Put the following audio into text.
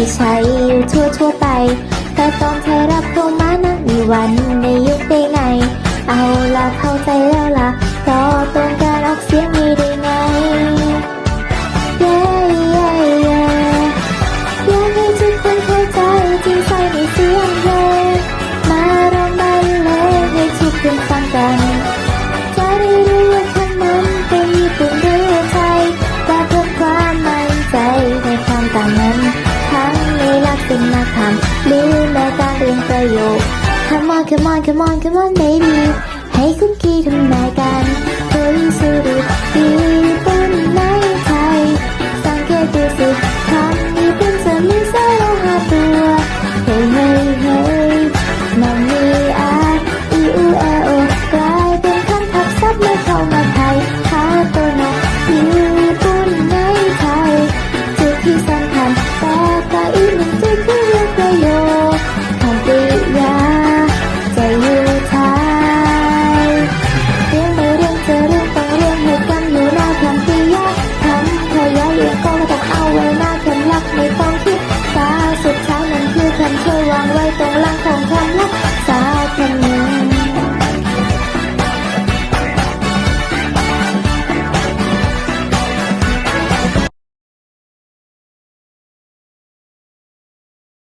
ที่ใช้อยู่ทั่วทั่วไป แต่ตอนเธอรับเข้ามานั้มีวัน come on come on come on baby ให้คุณกี้ทำนายกัน Rolling so ホワイト